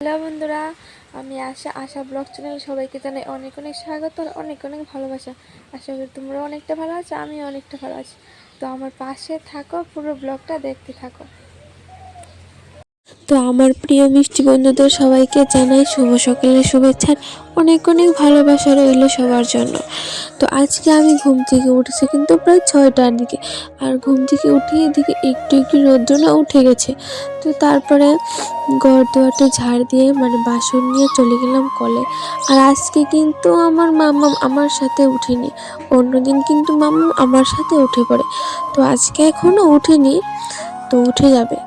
Hello বন্ধুরা, আমি আশা আশা blog channel সবাইকে জানাই অনেক অনেক স্বাগত আর অনেক অনেক ভালোবাসা। আশা করি তোমরা অনেকটা ভালো আছো আমি অনেকটা ভালো আছি। তো আমার পাশে থাকো, পুরো ব্লগটা দেখতে থাকো। তো আমার প্রিয় মিষ্টি বন্ধুদের সবাইকে জানাই শুভ সকালের শুভেচ্ছা, অনেক অনেক ভালোবাসা রইল সবার জন্য। তো আজকে আমি ঘুম থেকে উঠেছি কিন্তু প্রায় ছয়টার দিকে, আর ঘুম থেকে উঠে এদিকে একটু একটু রৌদ্র না উঠে গেছে। তো তারপরে ঘর দুয়ারটা ঝাড় দিয়ে মানে বাসন নিয়ে চলে গেলাম কলে। আর আজকে কিন্তু আমার মাম্মা আমার সাথে উঠিনি, অন্যদিন কিন্তু মাম্মা আমার সাথে উঠে পড়ে। তো আজকে এখনও উঠেনি, তো উঠে যাবে।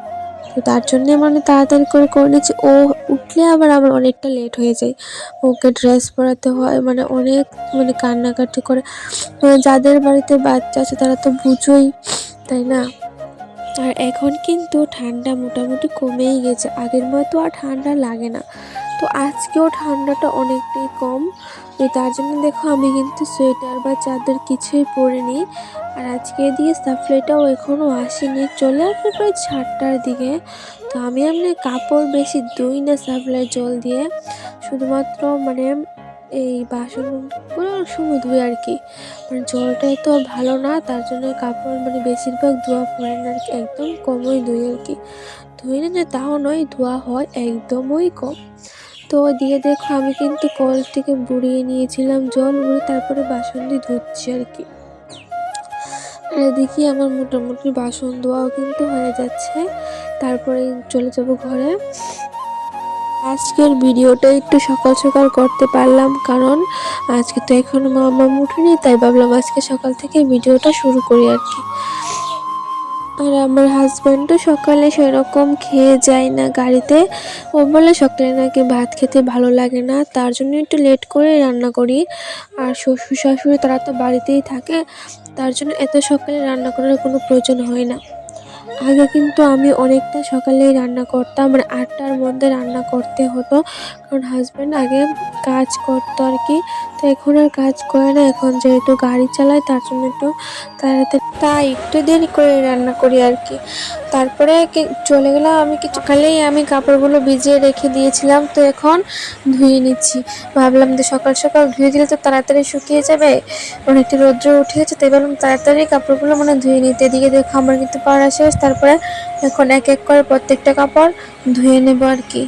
তো তার জন্য মানে তাড়াতাড়ি করে করে নিচ্ছি ও উঠলে আবার আমার অনেকটা লেট হয়ে যায়। ওকে ড্রেস পরাতে হয় মানে অনেক মানে কান্নাকাটি করে। মানে যাদের বাড়িতে বাচ্চা আছে তারা তো বুঝোই, তাই না? আর এখন কিন্তু ঠান্ডা মোটামুটি কমেই গেছে। আগের মতো আর ঠান্ডা লাগে না। তো আজকেও ঠান্ডাটা অনেকটাই কম। তো তার জন্য দেখো আমি কিন্তু সোয়েটার বা চাদর কিছুই পরিনি। আর আজকে দিয়ে সাপ্লাইটাও এখনও আসেনি। চলে আসবে প্রায় চারটার দিকে। তো আমি এমনি কাপড় বেশি ধুই না সাপ্লাই জল দিয়ে। শুধুমাত্র মানে এই বাসনগুলো সময় ধুই আর কি। মানে জলটাই তো ভালো না, তার জন্য কাপড় মানে বেশিরভাগ ধোয়া পড়ে না আর কি, একদম কমই ধুই আর কি। ধুই না যে তাও নয়, ধোয়া হয় একদমই কম। তো দিয়ে দেখো, আমি কিন্তু কল থেকে বুড়িয়ে নিয়েছিলাম জল বুড়িয়ে তারপরে বাসন দিয়ে ধুচ্ছি আর কি। আর আমার মোটামুটি বাসন ধোয়াও কিন্তু হয়ে যাচ্ছে। তারপরে চলে যাব ঘরে। আজকের ভিডিওটা একটু সকাল সকাল করতে পারলাম, কারণ আজকে তো এখনও মামা উঠেনি তাই ভাবলাম আজকে সকাল থেকে ভিডিওটা শুরু করি আর কি। আর আমার হাজব্যান্ডও সকালে সেরকম খেয়ে যায় না গাড়িতে। ও বলে সকালে নাকি ভাত খেতে ভালো লাগে না, তার জন্য একটু লেট করে রান্না করি। আর শ্বশুর শাশুড়ি তারা তো বাড়িতেই থাকে, তার জন্য এত সকালে রান্না করার কোনো প্রয়োজন হয় না। আগে কিন্তু আমি অনেকটা সকালেই রান্না করতাম মানে আটটার মধ্যে রান্না করতে হতো। কারণ হাজব্যান্ড আগে কাজ করতো আর কি। তো এখন আর কাজ করে না, এখন যেহেতু গাড়ি চালায় তার জন্য একটু তাড়াতাড়ি তাই একটু দেরি করে রান্না করি আর কি। তারপরে চলে গেলাম, আমি কিছু সকালেই আমি কাপড়গুলো ভিজিয়ে রেখে দিয়েছিলাম, তো এখন ধুয়ে নিচ্ছি। ভাবলাম যে সকাল সকাল ধুয়ে দিলে তো তাড়াতাড়ি শুকিয়ে যাবে। অনেকটা রৌদ্র উঠে গেছে, তাই ভাবলাম তাড়াতাড়ি কাপড়গুলো মানে ধুয়ে নিতে। এদিকে দেখো আমার কিন্তু পড়া শেষ তারপরে এখন এক এক করে প্রত্যেকটা কাপড় ধুয়ে নেব আর কি।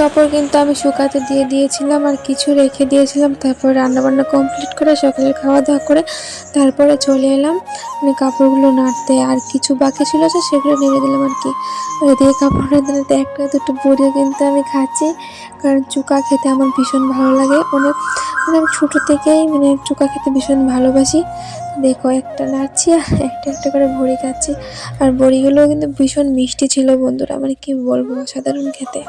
কাপড় কিন্তু আমি শুকাতে দিয়ে দিয়েছিলাম আর কিছু রেখে দিয়েছিলাম। তারপর রান্নাবান্না কমপ্লিট করে সকালে খাওয়া দাওয়া করে তারপরে চলে এলাম। মানে কাপড়গুলো নাড়তে আর কিছু বাকি ছিল যে সেগুলো নেড়ে দিলাম আর কি। এদিকে কাপড় নাড়তে একটা দুটো বড়িও কিন্তু আমি খাচ্ছি, কারণ চুকা খেতে আমার ভীষণ ভালো লাগে। অনেক মানে আমি ছোটো থেকেই মানে চুকা খেতে ভীষণ ভালোবাসি। দেখো একটা নাড়ছি আর একটা একটা করে বড়ি খাচ্ছি। আর বড়িগুলোও কিন্তু ভীষণ মিষ্টি ছিল বন্ধুরা মানে কি বলব, অসাধারণ খেতে।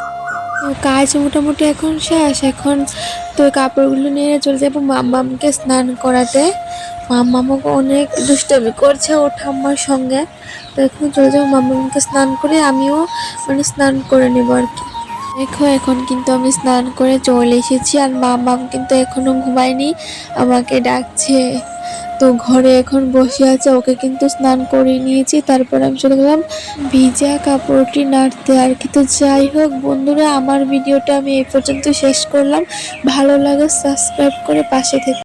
কাজ মোটামুটি এখন শেষ। এখন তো কাপড়গুলো নিয়ে চলে যাব মাম্মামকে স্নান করাতে। মাম্মামকে অনেক দুষ্টামি করছে ও ঠাম্মার সঙ্গে। তো এখন চলে যাব মাম্মামকে স্নান করে, আমিও মানে স্নান করে নেব আর কি। দেখো, এখন কিন্তু আমি স্নান করে চলে এসেছি আর মাম্মাম কিন্তু এখনও ঘুমায়নি, আমাকে ডাকছে। তো ঘরে এখন বসে আছে, ওকে কিন্তু স্নান করে নিয়েছি। তারপর আমি চলে গেলাম ভিজা কাপড়টি নাড়তে। আর কিন্তু যাই হোক, বন্ধুরা, আমার ভিডিওটা আমি এই পর্যন্ত শেষ করলাম। ভালো লাগে সাবস্ক্রাইব করে পাশে থেকে